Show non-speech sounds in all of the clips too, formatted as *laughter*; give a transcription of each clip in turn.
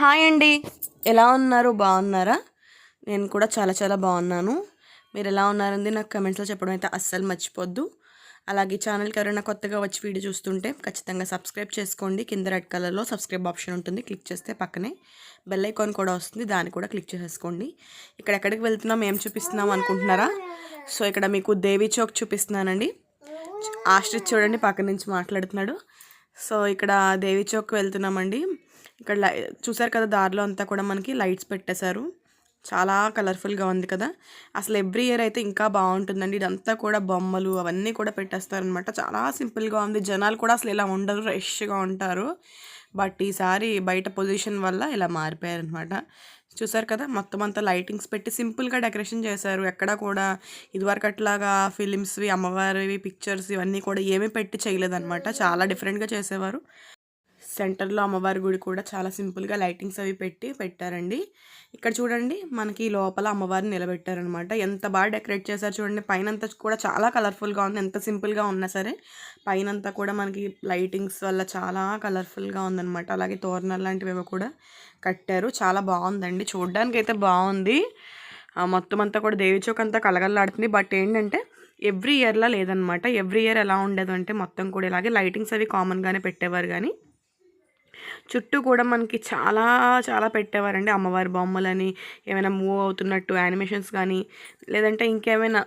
Hi అండి. ఎలా ఉన్నారు? బాగున్నారా? నేను కూడా చాలా చాలా బాగున్నాను. మీరు ఎలా ఉన్నారండి నాకు కమెంట్స్లో చెప్పడం అయితే అస్సలు మర్చిపోద్దు. అలాగే ఛానల్కి ఎవరైనా కొత్తగా వచ్చి వీడియో చూస్తుంటే ఖచ్చితంగా సబ్స్క్రైబ్ చేసుకోండి. కింద రెడ్ కలర్లో సబ్స్క్రైబ్ ఆప్షన్ ఉంటుంది. క్లిక్ చేస్తే పక్కనే బెల్ ఐకాన్ కూడా వస్తుంది. దాన్ని కూడా క్లిక్ చేసేసుకోండి. ఇక్కడ ఎక్కడికి వెళ్తున్నాం? ఏం చూపిస్తున్నాం అనుకుంటున్నారా? సో ఇక్కడ మీకు దేవి చౌక్ చూపిస్తున్నానండి. ఆశ్రిత్ చూడండి పక్క నుంచి మాట్లాడుతున్నాడు. సో ఇక్కడ దేవి చౌక్ వెళ్తున్నామండి. ఇక్కడ లై చూసారు కదా దారిలో అంతా కూడా మనకి లైట్స్ పెట్టేశారు. చాలా కలర్ఫుల్గా ఉంది కదా. అసలు ఎవ్రీ ఇయర్ అయితే ఇంకా బాగుంటుందండి. ఇదంతా కూడా బొమ్మలు అవన్నీ కూడా పెట్టేస్తారనమాట. చాలా సింపుల్గా ఉంది. జనాలు కూడా అసలు ఇలా ఉండరు రష్గా ఉంటారు. బట్ ఈసారి బయట పొజిషన్ వల్ల ఇలా మారిపోయారనమాట. చూసారు కదా మొత్తం అంతా లైటింగ్స్ పెట్టి సింపుల్గా డెకరేషన్ చేశారు. ఎక్కడ కూడా ఇదివరకు అట్లాగా ఫిలిమ్స్వి అమ్మవారివి పిక్చర్స్ ఇవన్నీ కూడా ఏమీ పెట్టి చేయలేదన్నమాట చాలా డిఫరెంట్గా చేసేవారు. సెంటర్లో అమ్మవారి గుడి కూడా చాలా సింపుల్గా లైటింగ్స్ అవి పెట్టి పెట్టారండి. ఇక్కడ చూడండి మనకి లోపల అమ్మవారిని నిలబెట్టారనమాట ఎంత బాగా డెకరేట్ చేశారు చూడండి. పైన కూడా చాలా కలర్ఫుల్గా ఉంది. ఎంత సింపుల్గా ఉన్నా సరే పైనంతా కూడా మనకి లైటింగ్స్ వల్ల చాలా కలర్ఫుల్గా ఉందన్నమాట. అలాగే తోరణాలు లాంటివి కూడా కట్టారు. చాలా బాగుందండి. చూడడానికి అయితే బాగుంది మొత్తం అంతా కూడా దేవిచోక్ అంతా కలగల్లాడుతుంది బట్ ఏంటంటే ఎవ్రీ ఇయర్లా లేదనమాట ఎవ్రీ ఇయర్ ఎలా ఉండేది అంటే మొత్తం కూడా ఇలాగే లైటింగ్స్ అవి కామన్గానే పెట్టేవారు. కానీ చుట్టూ కూడా మనకి చాలా చాలా పెట్టేవారండి అమ్మవారి బొమ్మలని. ఏమైనా మూవ్ అవుతున్నట్టు యానిమేషన్స్ కానీ లేదంటే ఇంకేమైనా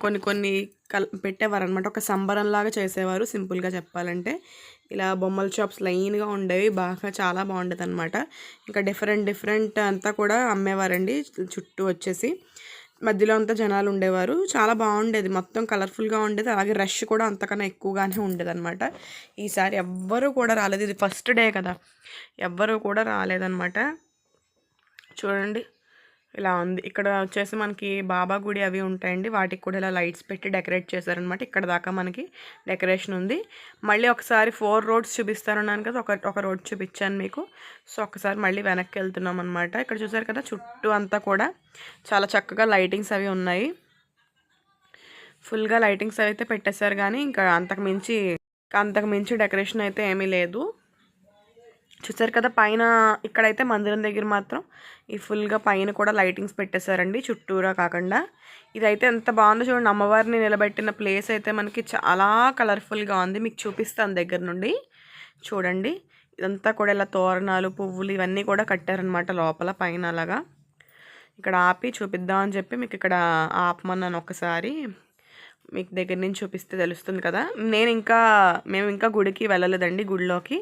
కొన్ని కొన్ని కల్ పెట్టేవారనమాట ఒక సంబరంలాగా చేసేవారు సింపుల్గా చెప్పాలంటే. ఇలా బొమ్మల షాప్స్ లైన్గా ఉండేవి బాగా చాలా బాగుండేది అనమాట ఇంకా డిఫరెంట్ డిఫరెంట్ అంతా కూడా అమ్మేవారండి. చుట్టూ వచ్చేసి. మధ్యలో అంతా జనాలు ఉండేవారు. చాలా బాగుండేది. మొత్తం కలర్ఫుల్గా ఉండేది. అలాగే రష్ కూడా అంతకన్నా ఎక్కువగానే ఉండేది అనమాట ఈసారి ఎవ్వరూ కూడా రాలేదు. ఇది ఫస్ట్ డే కదా. ఎవ్వరూ కూడా రాలేదన్నమాట. చూడండి. ఇలా ఉంది. ఇక్కడ వచ్చేసి మనకి బాబా గుడి అవి ఉంటాయండి. వాటికి కూడా ఇలా లైట్స్ పెట్టి డెకరేట్ చేశారనమాట ఇక్కడ దాకా మనకి డెకరేషన్ ఉంది. మళ్ళీ ఒకసారి ఫోర్ రోడ్స్ చూపిస్తారన్నాను కదా ఒక ఒక రోడ్ చూపించాను మీకు. సో ఒకసారి మళ్ళీ వెనక్కి వెళ్తున్నాం అనమాట ఇక్కడ చూసారు కదా చుట్టూ అంతా కూడా చాలా చక్కగా లైటింగ్స్ అవి ఉన్నాయి. ఫుల్గా లైటింగ్స్ అయితే పెట్టేశారు కానీ ఇంకా అంతకు మించి అంతకు మించి డెకరేషన్ అయితే ఏమీ లేదు. చూసారు కదా పైన ఇక్కడైతే మందిరం దగ్గర మాత్రం ఈ ఫుల్గా పైన కూడా లైటింగ్స్ పెట్టేశారండి చుట్టూరా కాకుండా. ఇదైతే ఎంత బాగుందో చూడండి అమ్మవారిని నిలబెట్టిన ప్లేస్ అయితే మనకి చాలా కలర్ఫుల్గా ఉంది మీకు చూపిస్తాను దగ్గర నుండి. చూడండి ఇదంతా కూడా ఇలా తోరణాలు పువ్వులు ఇవన్నీ కూడా కట్టారనమాట లోపల పైన అలాగా. ఇక్కడ ఆపి చూపిద్దామని చెప్పి మీకు ఇక్కడ ఆపమన్నాను ఒకసారి. మీకు దగ్గర నుంచి చూపిస్తే తెలుస్తుంది కదా. నేను ఇంకా మేము ఇంకా గుడికి వెళ్ళలేదండి గుడిలోకి.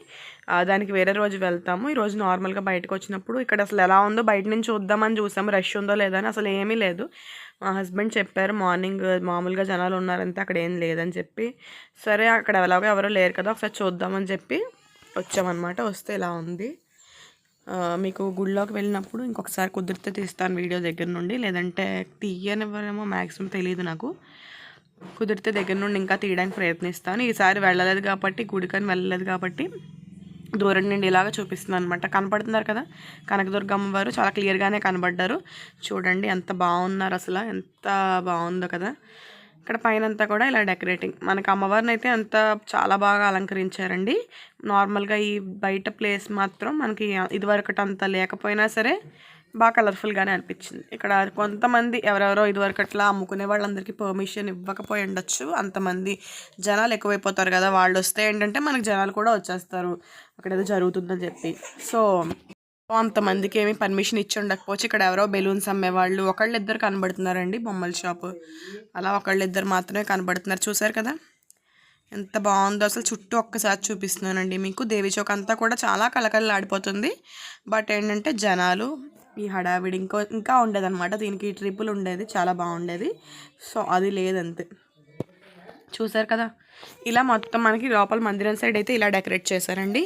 దానికి వేరే రోజు వెళ్తాము. ఈరోజు నార్మల్గా బయటకు వచ్చినప్పుడు ఇక్కడ అసలు ఎలా ఉందో బయట నుంచి చూద్దామని చూసాము. రష్ ఉందో లేదో అని అసలు ఏమీ లేదు. మా హస్బెండ్ చెప్పారు మార్నింగ్ మామూలుగా జనాలు ఉన్నారంటే అక్కడ ఏం లేదని చెప్పి. సరే అక్కడ ఎలాగో ఎవరో లేరు కదా ఒకసారి చూద్దామని చెప్పి వచ్చామన్నమాట. వస్తే ఇలా ఉంది. మీకు గుడిలోకి వెళ్ళినప్పుడు ఇంకొకసారి కుదిరితే తీస్తాను వీడియో దగ్గర నుండి. లేదంటే తీయనివ్వరేమో మ్యాక్సిమం తెలియదు నాకు. కుదిరితే దగ్గర నుండి ఇంకా తీయడానికి ప్రయత్నిస్తాను. ఈసారి వెళ్ళలేదు కాబట్టి గుడికని వెళ్ళలేదు కాబట్టి దూరం నుండి ఇలాగ చూపిస్తుంది అనమాట కనపడుతున్నారు కదా? కనకదుర్గమ్మ వారు చాలా క్లియర్గానే కనబడ్డారు. చూడండి ఎంత బాగున్నారు అసలు. ఎంత బాగుందో కదా? ఇక్కడ పైన అంతా కూడా ఇలా డెకరేటింగ్. మనకి అమ్మవారిని అయితే అంత చాలా బాగా అలంకరించారండి. నార్మల్గా ఈ బయట ప్లేస్ మాత్రం మనకి ఇదివరకటి అంత లేకపోయినా సరే బాగా కలర్ఫుల్గానే అనిపించింది. ఇక్కడ కొంతమంది ఎవరెవరో ఇదివరకు అట్లా అమ్ముకునే వాళ్ళందరికీ పర్మిషన్ ఇవ్వకపోయి ఉండొచ్చు అంతమంది జనాలు ఎక్కువైపోతారు కదా వాళ్ళు వస్తే ఏంటంటే మనకి జనాలు కూడా వచ్చేస్తారు. అక్కడ ఏదో జరుగుతుందని చెప్పి. సో అంతమందికి ఏమి పర్మిషన్ ఇచ్చి ఉండకపోవచ్చు. ఇక్కడ ఎవరో బెలూన్స్ అమ్మేవాళ్ళు ఒకళ్ళిద్దరు కనబడుతున్నారండి బొమ్మల షాపు అలా ఒకళ్ళిద్దరు మాత్రమే కనబడుతున్నారు. చూసారు కదా? ఎంత బాగుందో అసలు. చుట్టూ ఒక్కసారి చూపిస్తున్నానండి మీకు. దేవి చౌక్ అంతా కూడా చాలా కలకలలాడిపోతుంది బట్ ఏంటంటే జనాలు ఈ హడావిడి ఇంకో ఇంకా ఉండేది అనమాట దీనికి ట్రిపుల్ ఉండేది చాలా బాగుండేది. సో అది లేదంతే. చూసారు కదా? ఇలా మొత్తం మనకి లోపల మందిరం సైడ్ అయితే ఇలా డెకరేట్ చేశారండి.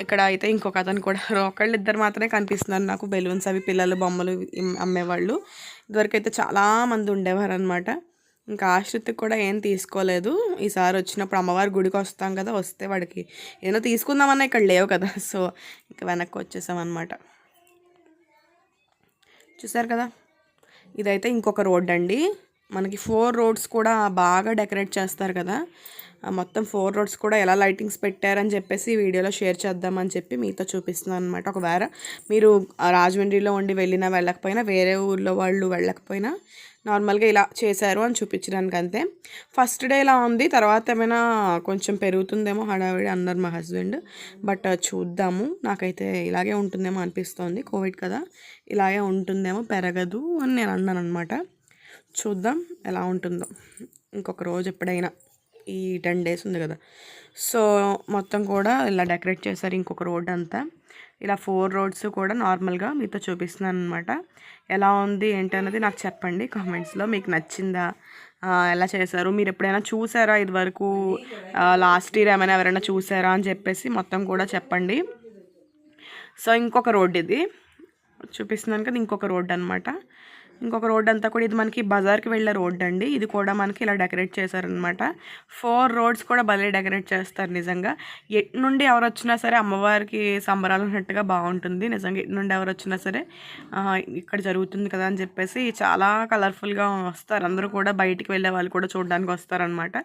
ఇక్కడ అయితే ఇంకొక అతను కూడా *laughs* ఒకళ్ళు ఇద్దరు మాత్రమే కనిపిస్తున్నారు. నాకు బెలూన్స్ అవి పిల్లలు బొమ్మలు అమ్మేవాళ్ళు. ఇదివరకైతే చాలామంది ఉండేవారు అనమాట ఇంకా ఆశ్రిత్కి కూడా ఏం తీసుకోలేదు. ఈసారి వచ్చినప్పుడు అమ్మవారి గుడికి వస్తాం కదా వస్తే వాడికి ఏదైనా తీసుకుందామన్నా ఇక్కడ లేవు కదా. *laughs* సో ఇంకా వెనక్కి వచ్చేసాం అనమాట చూసారు కదా? ఇదైతే ఇంకొక రోడ్ అండి. మనకి ఫోర్ రోడ్స్ కూడా బాగా డెకరేట్ చేస్తారు కదా. మొత్తం ఫోర్ రోడ్స్ కూడా ఎలా లైటింగ్స్ పెట్టారని చెప్పేసి వీడియోలో షేర్ చేద్దామని చెప్పి మీతో చూపిస్తున్నాను అనమాట ఒకవేళ మీరు రాజమండ్రిలో ఉండి వెళ్ళినా వెళ్ళకపోయినా వేరే ఊర్లో వాళ్ళు వెళ్ళకపోయినా నార్మల్గా ఇలా చేశారు అని చూపించడానికి అంతే. ఫస్ట్ డే ఇలా ఉంది? తర్వాత ఏమైనా కొంచెం పెరుగుతుందేమో హడావిడి అన్నారు మా హస్బెండ్. బట్ చూద్దాము. నాకైతే ఇలాగే ఉంటుందేమో అనిపిస్తోంది. కోవిడ్ కదా. ఇలాగే ఉంటుందేమో పెరగదు అని నేను అన్నాను అనమాట చూద్దాం ఎలా ఉంటుందో. ఇంకొక రోజు ఎప్పుడైనా ఈ టెన్ డేస్ ఉంది కదా. సో మొత్తం కూడా ఇలా డెకరేట్ చేశారు ఇంకొక రోడ్ అంతా. ఇలా ఫోర్ రోడ్స్ కూడా నార్మల్గా మీతో చూపిస్తున్నాను అనమాట ఎలా ఉంది ఏంటి అన్నది నాకు చెప్పండి కామెంట్స్లో. మీకు నచ్చిందా? ఎలా చేశారు? మీరు ఎప్పుడైనా చూసారా ఇదివరకు? లాస్ట్ ఇయర్ ఏమైనా ఎవరైనా చూసారా అని చెప్పేసి మొత్తం కూడా చెప్పండి. సో ఇంకొక రోడ్ ఇది. చూపిస్తున్నాను కదా ఇంకొక రోడ్ అనమాట ఇంకొక రోడ్ అంతా కూడా ఇది మనకి బజార్కి వెళ్ళే రోడ్ అండి. ఇది కూడా మనకి ఇలా డెకరేట్ చేశారనమాట ఫోర్ రోడ్స్ కూడా భలే డెకరేట్ చేస్తారు నిజంగా. ఎటు నుండి ఎవరు వచ్చినా సరే అమ్మవారికి సంబరాలు ఉన్నట్టుగా బాగుంటుంది. నిజంగా ఎటు నుండి ఎవరు వచ్చినా సరే ఇక్కడ జరుగుతుంది కదా అని చెప్పేసి చాలా కలర్ఫుల్గా వస్తారు. అందరూ కూడా బయటికి వెళ్ళే వాళ్ళు కూడా చూడడానికి వస్తారనమాట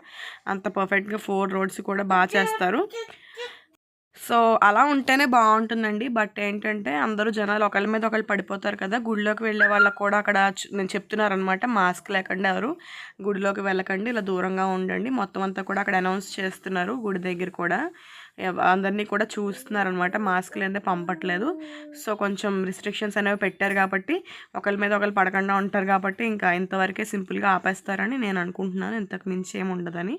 అంత పర్ఫెక్ట్గా ఫోర్ రోడ్స్ కూడా బాగా చేస్తారు. సో అలా ఉంటేనే బాగుంటుందండి. బట్ ఏంటంటే అందరూ జనాలు ఒకళ్ళ మీద ఒకళ్ళు పడిపోతారు కదా. గుడిలోకి వెళ్ళే వాళ్ళకి కూడా అక్కడ నేను చెప్తున్నారనమాట మాస్క్ లేకుండా ఎవరు గుడిలోకి వెళ్ళకండి ఇలా దూరంగా ఉండండి. మొత్తం అంతా కూడా అక్కడ అనౌన్స్ చేస్తున్నారు గుడి దగ్గర కూడా. అందరినీ కూడా చూస్తున్నారనమాట. మాస్క్ లేదే పంపట్లేదు. సో కొంచెం రిస్ట్రిక్షన్స్ అనేవి పెట్టారు కాబట్టి ఒకరి మీద ఒకరు పడకుండా ఉంటారు కాబట్టి ఇంకా ఇంతవరకే సింపుల్గా ఆపేస్తారని నేను అనుకుంటున్నాను. ఇంతకు మించి ఏమి ఉండదని.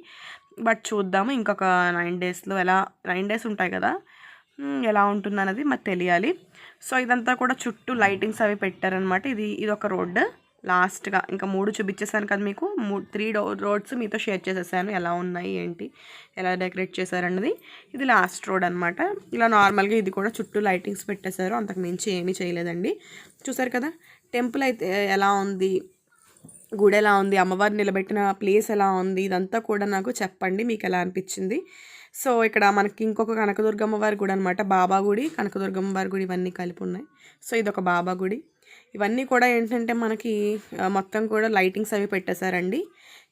బట్ చూద్దాము ఇంకొక నైన్ డేస్లో ఎలా నైన్ డేస్ ఉంటాయి కదా ఎలా ఉంటుంది అనేది మాకు తెలియాలి. సో ఇదంతా కూడా చుట్టూ లైటింగ్స్ అవి పెట్టారనమాట ఇది ఇది ఒక రోడ్డు. లాస్ట్గా ఇంకా మూడు చూపించేసాను కదా మీకు. మూ త్రీ రోడ్స్ మీతో షేర్ చేసేసాను. ఎలా ఉన్నాయి ఏంటి ఎలా డెకరేట్ చేశారన్నది. ఇది లాస్ట్ రోడ్ అనమాట ఇలా నార్మల్గా ఇది కూడా చుట్టూ లైటింగ్స్ పెట్టేశారు. అంతకు మించి ఏమీ చేయలేదండి. చూసారు కదా టెంపుల్ అయితే ఎలా ఉంది గుడి ఎలా ఉంది అమ్మవారు నిలబెట్టిన ప్లేస్ ఎలా ఉంది ఇదంతా కూడా నాకు చెప్పండి మీకు ఎలా అనిపించింది. సో ఇక్కడ మనకి ఇంకొక కనకదుర్గమ్మ వారి గుడి అనమాట బాబా గుడి కనకదుర్గమ్మ వారి గుడి ఇవన్నీ కలిపి ఉన్నాయి. సో ఇది ఒక బాబా గుడి. ఇవన్నీ కూడా ఏంటంటే మనకి మొత్తం కూడా లైటింగ్స్ అవి పెట్టేశారండి.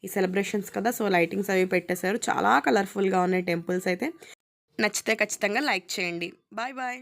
ఈ సెలబ్రేషన్స్ కదా సో లైటింగ్స్ అవి పెట్టేశారు. చాలా కలర్ఫుల్గా ఉన్నాయి టెంపుల్స్ అయితే. నచ్చితే ఖచ్చితంగా లైక్ చేయండి. Bye bye.